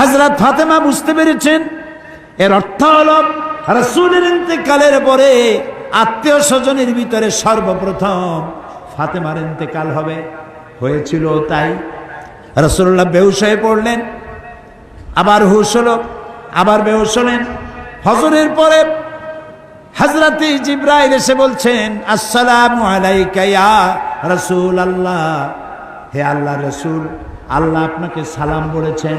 হাজরাত ফাতেমা বুঝতে পেরেছেন? এর অর্থ হল, রসুলের ইন্তেকালের পরে আত্মীয় স্বজনের ভিতরে সর্বপ্রথম ফাতেমার ইন্তেকাল হবে। হয়েছিল তাই রসুল্লাহ বেহুশ হয়ে পড়লেন, আবার হুশ হলো, আবার বেহুশ হলেন। হজরের পরে হজরত জিব্রাইল এসে বলছেন, আসসালাম আলাইকা ইয়া রাসূল আল্লাহ হে আল্লাহ রসুল, আল্লাহ আপনাকে সালাম বলেছেন।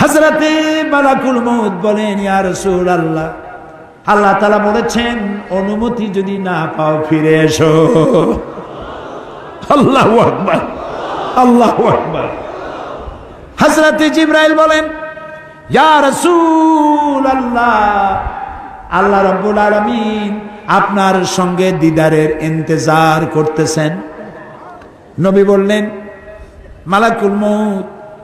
হাজরাতে মালাকুল মৌত বলেন, ইয়া রসুল আল্লাহ আল্লাহ তালা বলেছেন, অনুমতি যদি না পাও ফিরে এসো। আল্লাহ আকবার আল্লাহ আকবার। হাজরাতে জিব্রাইল বলেন, ইয়া রসুল আল্লাহ আল্লাহ রব্বুল আলমিন আপনার সঙ্গে দিদারের ইন্তজার করতেছেন। নবী বললেন, মালাকুল মৌত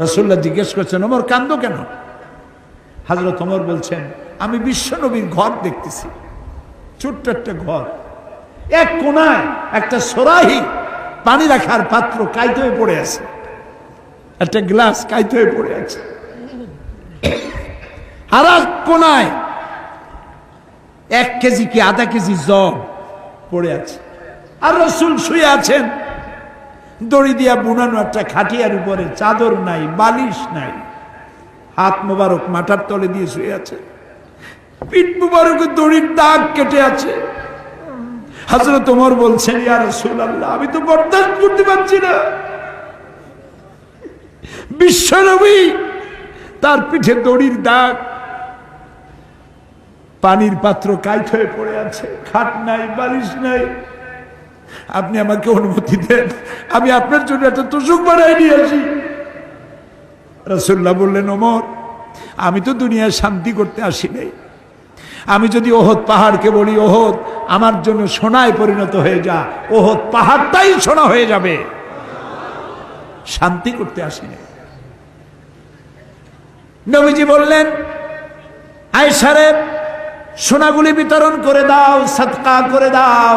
রসুল্লাহ জিজ্ঞেস করছেন, ওমর, কান্দো কেন? হাজরত ওমর বলছেন, আমি বিশ্বনবীর ঘর দেখতেছি। ছোট্ট একটা ঘর। এক কোনায় একটা সরাহি পানি রাখার পাত্র কাইতে হয়ে পড়ে আছে। একটা গ্লাস কাইতে হয়ে পড়ে আছে। আর এক কোনায় এক কেজি কি আধা কেজি জব পড়ে আছে। আর রসুল শুয়ে আছেন। দড়ি দিয়া বুনানো একটা খাটিয়ার উপরে চাদর নাই, বালিশ নাই। হাত মোবারক মাথার তলে দিয়ে শুয়ে আছে। পিঠ মুবারকে দড়ির দাগ কেটে আছে। হাজরত তোমার বলছেন, ইয়া রসুল্লাহ আমি তো বরদাস্ত করতে পারছি না। বিশ্বনবী তার পিঠে দড়ির দাগ, পানির পাত্র কাইট হয়ে পড়ে আছে, খাট নাই, বালিশ নাই। আপনি আমাকে অনুমতি দেন। আমি আপনার জন্য একটা তোষক বানাই নিয়ে আসি। রসুল্লাহ বললেন, ওমর, আমি তো দুনিয়ায় শান্তি করতে আসি নাই। আমি যদি ওহদ পাহাড়কে বলি ওহত আমার জন্য সোনায় পরিণত হয়ে যা, ওহদ পাহাড়টাই সোনা হয়ে যাবে। শান্তি করতে আসি নাই। নবীজি বললেন আয়সারে সোনাগুলি বিতরণ করে দাও সৎকা করে দাও।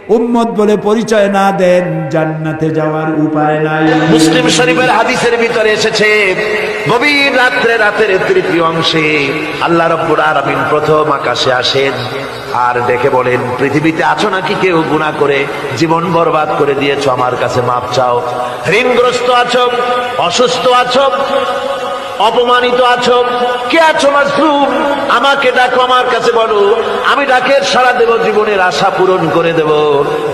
উম্মত বলে পরিচয় না দেন, জান্নাতে যাওয়ার উপায় নাই। মুসলিম শরীফের হাদিসের ভিতরে এসেছে, গভীর রাত্রে রাতের তৃতীয় অংশে আল্লাহ রব্বুর আরামিন প্রথম আকাশে আসেন আর দেখে বলেন, পৃথিবীতে আছো নাকি কেউ গুণা করে, জীবন বরবাদ করে দিয়েছ আমার কাছে মাপ চাও। ঋণগ্রস্ত আছো, অসুস্থ আছো অপমানিত আছো? কে আছো মাসরুম আমাকে ডাকো আমার কাছে বলো। আমি ডাকের সারা দেব, জীবনের আশা পূরণ করে দেব।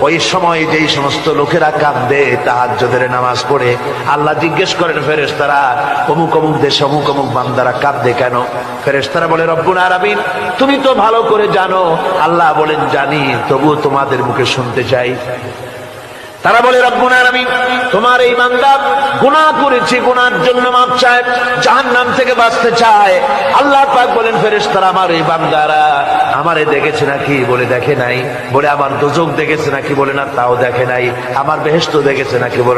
ওই সময় যেই সমস্ত লোকেরা কাঁদে তাহাজ্জদের নামাজ পড়ে, আল্লাহ জিজ্ঞেস করেন, ফেরেশতারা, অমুক অমুক দেশে অমুক অমুক বান্দারা কাঁদে কেন? ফেরেশতারা বলে, রব্বুল আরামিন তুমি তো ভালো করে জানো। আল্লাহ বলেন, জানি, তবুও তোমাদের মুখে শুনতে চাই। তারা বলে তোমার এই বান্দা গুনাহ করেছে, গুনার জন্য মাপ চায়, জাহান্নাম থেকে বাঁচতে চায়। আল্লাহ পাক বলেন, ফেরেশতারা আমার এই বান্দারা আমারে দেখেছে নাকি? বলে, দেখে নাই। বলে, আমার দোজক দেখেছে নাকি? বলে, না, তাও দেখে নাই। আমার বেহেস্ত দেখেছে নাকি? বলে